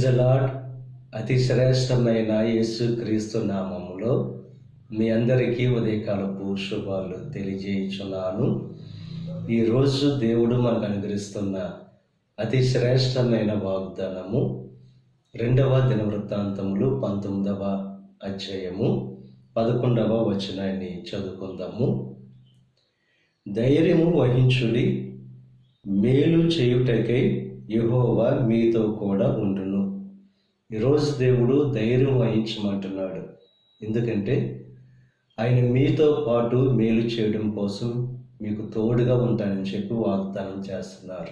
Praise lord అతి శ్రేష్టమైన యేసు క్రీస్తు నామములో మీ అందరికీ ఉదయకాలపు శుభాలు తెలియజేయుచున్నాను. ఈరోజు దేవుడు మనకు అనుగ్రహిస్తున్న అతి శ్రేష్టమైన వాగ్దానము రెండవ దినవృత్తాంతములు పంతొమ్మిదవ అధ్యాయము పదకొండవ వచనాన్ని చదువుకుందాము. ధైర్యము వహించుడి మేలు చేయుటకై యహోవా మీతో కూడా ఉండును. ఈరోజు దేవుడు ధైర్యం వహించమంటున్నాడు. ఎందుకంటే ఆయన మీతో పాటు మేలు చేయడం కోసం మీకు తోడుగా ఉంటానని చెప్పి వాగ్దానం చేస్తున్నారు.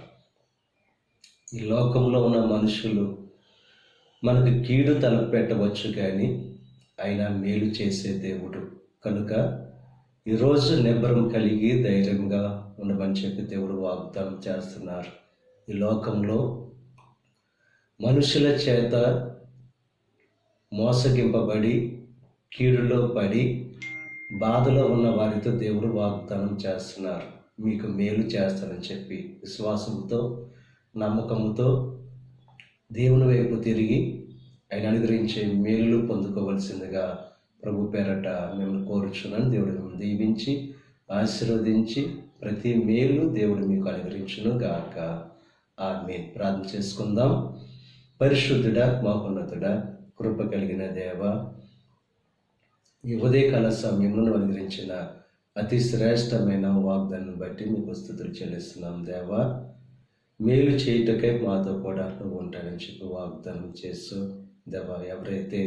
ఈ లోకంలో ఉన్న మనుషులు మనకు కీడు తలపెట్టవచ్చు కానీ ఆయన మేలు చేసే దేవుడు. కనుక ఈరోజు నిబ్బరం కలిగి ధైర్యంగా ఉండమని చెప్పి దేవుడు వాగ్దానం చేస్తున్నారు. ఈ లోకంలో మనుషుల చేత మోసగింపబడి కీడులో పడి బాధలో ఉన్న వారితో దేవుడు వాగ్దానం చేస్తున్నారు. మీకు మేలు చేస్తానని చెప్పి విశ్వాసంతో నమ్మకంతో దేవుని వైపు తిరిగి ఆయన అనుగ్రహించే మేలు పొందుకోవలసిందిగా ప్రభు పేరట మిమ్మల్ని కోరుచున్నాను. దేవుడు మిమ్మల్ని దీవించి ఆశీర్వదించి ప్రతి మేలు దేవుడు మీకు అనుగ్రహించును గాక ఆమె ప్రార్థన చేసుకుందాం. పరిశుద్ధుడ మహోన్నతుడ కృప కలిగిన దేవ. ఈ ఉదయకాల సమయంలో అనుగ్రహించిన అతి శ్రేష్టమైన వాగ్దానం బట్టి మీకు స్థుతులు చెల్లిస్తున్నాం దేవా. మేలు చేయుటకై మాతో కూడా నువ్వు ఉంటాడని చెప్పి వాగ్దానం చేస్తూ దేవా ఎవరైతే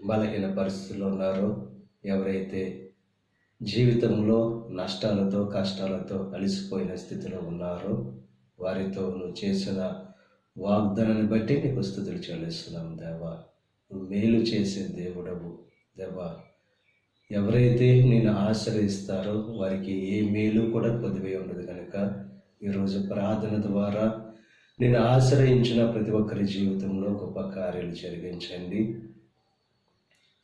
బలహీన పరిస్థితుల్లో ఉన్నారో ఎవరైతే జీవితంలో నష్టాలతో కష్టాలతో అలిసిపోయిన స్థితిలో ఉన్నారో వారితో నువ్వు చేసిన వాగ్దానాన్ని బట్టి నీకు స్థుతులు చెల్లిస్తున్నాం దేవా. నువ్వు మేలు చేసే దేవుడవు దేవా. ఎవరైతే నేను ఆశ్రయిస్తారో వారికి ఏ మేలు కూడా కొద్దివే ఉండదు కనుక ఈరోజు ప్రార్థన ద్వారా నేను ఆశ్రయించిన ప్రతి ఒక్కరి జీవితంలో గొప్ప కార్యాలు జరిగించండి.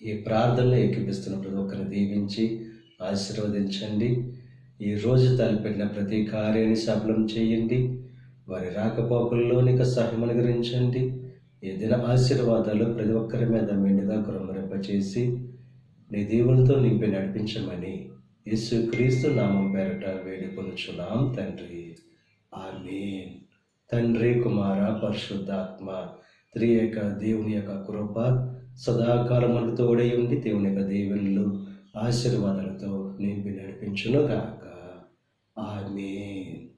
ఈ ప్రార్థనలు ఎక్కిపిస్తున్న ప్రతి ఒక్కరిని దీవించి ఆశీర్వదించండి. ఈ రోజు తలపెట్టిన ప్రతి కార్యాన్ని సఫలం చేయండి. వారి రాకపోకల్లో నీకు సహాయం అనుగ్రహించండి ఈ దిన ఆశీర్వాదాలు ప్రతి ఒక్కరి మీద మెండుగా కురమరింపచేసి నీ దేవునితో నింపి నడిపించమని యేసు క్రీస్తు నామం పేరట వేడుకొనుచున్నాం తండ్రి. ఆమెన్. తండ్రి కుమార పరిశుద్ధాత్మ త్రియేక దేవుని యొక్క కృప సదాకాలములు తోడై ఉండి దేవుని యొక్క దేవుళ్ళు ఆశీర్వాదాలతో నింపి నడిపించునుగాక. ఆమెన్.